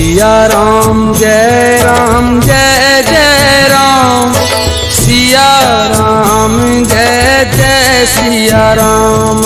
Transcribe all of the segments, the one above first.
सिया राम जय राम जय जय राम सिया राम जय जय सिया राम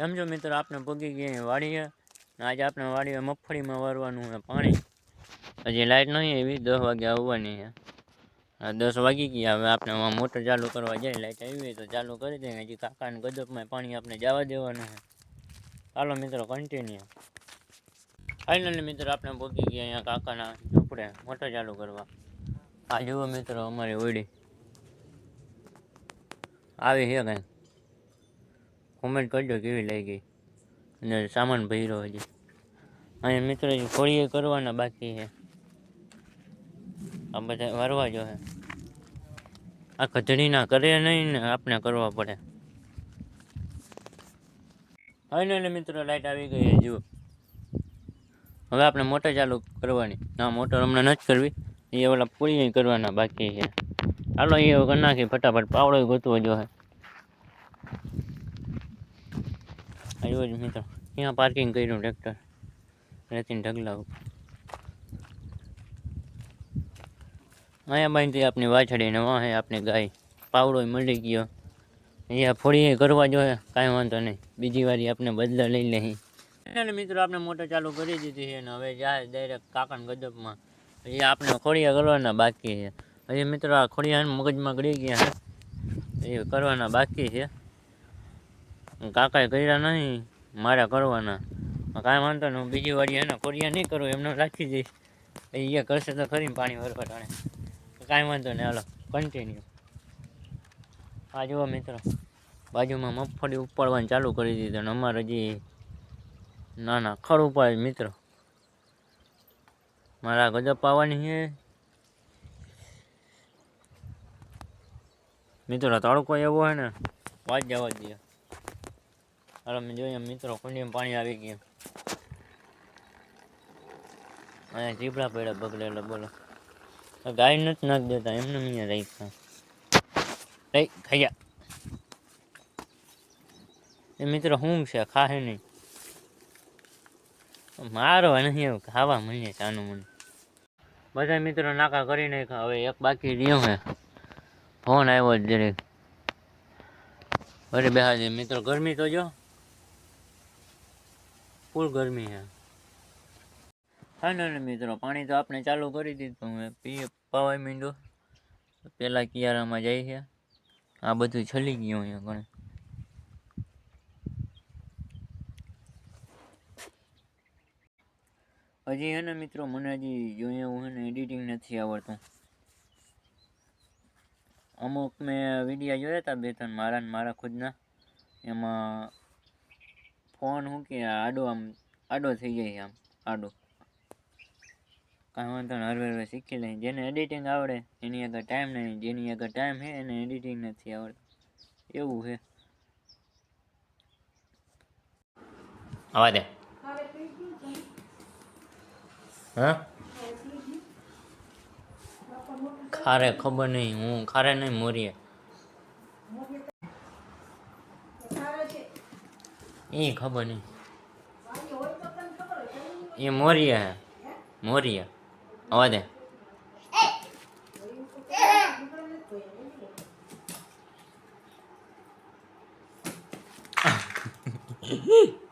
સમજો મિત્રો આપણે પગી ગયા વાડીએ ને આજે આપણે વાડીએ મગફળીમાં વારવાનું છે પાણી. હજી લાઈટ નહીં એવી દસ વાગે આવવાની છે. આ દસ વાગી ગયા, હવે આપણે આમાં મોટર ચાલુ કરવા જાય, લાઈટ આવી હોય તો ચાલુ કરી દઈએ હજી કાકાને ગજબમાં પાણી આપણે જવા દેવાનું છે. ચાલો મિત્રો કન્ટિન્યુ ફાઇનલી મિત્રો આપણે પગી ગયા અહીંયા કાકાના ઝૂંપડે, મોટર ચાલુ કરવા. આ જુઓ મિત્રો, અમારી ઓડી આવી છે કંઈક. કોમેન્ટ કરજો કેવી લાગી. અને સામાન ભર્યો હજી. અને મિત્રો ફોડી કરવાના બાકી છે. આ બધા વારવા જો હે. આ કચડીના કરે નહીં ને આપણે કરવા પડે. ફાઇનલી મિત્રો લાઇટ આવી ગઈ છે જુઓ. હવે આપણે મોટર ચાલુ કરવાની. ના, મોટર હમણાં નથી કરવી. એ ઓલા પૂરી કરવાના બાકી છે. ચાલો એ કરી નાખી, ફટાફટ પાવડો ગોતવો જો હે. આવ્યો જ મિત્રો. ત્યાં પાર્કિંગ કર્યું ટ્રેક્ટર રેતીન ઢગલા ઉપર. અહીંયા બાંધી આપની વાછડી ને વાહે આપણી ગાય. પાવડો મળી ગયો. અહીંયા ફોડી કરવા જોઈએ કાંઈ વાંધો નહીં. બીજી વાર આપણે બદલા લઈ લઈ અને મિત્રો, આપણે મોટર ચાલુ કરી દીધી છે અને હવે જાય ડાયરેક્ટ કાકણ ગજબમાં એ આપણે ખોડિયા કરવાના બાકી છે. હજી મિત્રો, આ ખોડિયા મગજમાં ગળી ગયા એ કરવાના બાકી છે. કાકાએ કર્યા નહીં, મારે કરવાના કાંઈ વાંધો નહીં, હું બીજી વાર એના કોરિયા નહીં કરું, એમને રાખી દઈશ એ કરશે તો ખરી પાણી વરવા ટાણે. કાંઈ વાંધો નહીં, હાલો કન્ટિન્યુ આ જુઓ મિત્રો, બાજુમાં મગફળી ઉપાડવાનું ચાલુ કરી દીધું અને અમારે હજી ના ના ખડ ઉપાડે મિત્રો. મારા ગજબ પાવાની છે. મિત્રો તડકો એવો હોય ને વાત જવા દે હાલો, મેં જોઈએ મિત્રો, કુંડીમાં પાણી આવી ગયું. અહીંયા ચીપડા પડ્યા બગડેલા બોલો. ગાય નથી નાખી દેતા, એમને અહીંયા રાખ્યા. રહી ખાઈ એ મિત્રો હું છે, ખાહે નહીં. મારો નહીં એવું ખાવા મળીએ ચાનું મને. બધા મિત્રો નાકા કરી નાખ્યા, હવે એક બાકી રહ્યો હે. ફોન આવ્યો જ જરીક અરે બે મિત્રો ગરમી તો જો. ફૂલ ગરમી છે. ના મિત્રો, પાણી તો આપણે ચાલુ કરી દીધું હવે પીએ પાવા મીંડો. પહેલાં કિયારામાં જાય છે. આ બધું છલી ગયું અહીંયા ઘણે. હજી હે ને, મિત્રો, મને હજી જોઈએ હે ને એડિટિંગ નથી આવડતું. અમુક મેં વિડીયા જોયા હતા બે ત્રણ મારા ને મારા ખુદના. એમાં ફોન શું કે આડો આમ, આડો થઈ જાય આમ, આડો. કાંઈ વાંધો હરવે હરવે શીખી લઈ જેને એડિટિંગ આવડે, એની આગળ ટાઈમ નહીં. જેની આગળ ટાઈમ છે, એને એડિટિંગ નથી આવડતું. એવું છે. આવા દે. હા? ખારે ખબર નહીં, હું ખારે નહીં મોરીએ. એ ખબર નહીં એ મોરિયા મોરિયા. આવા દે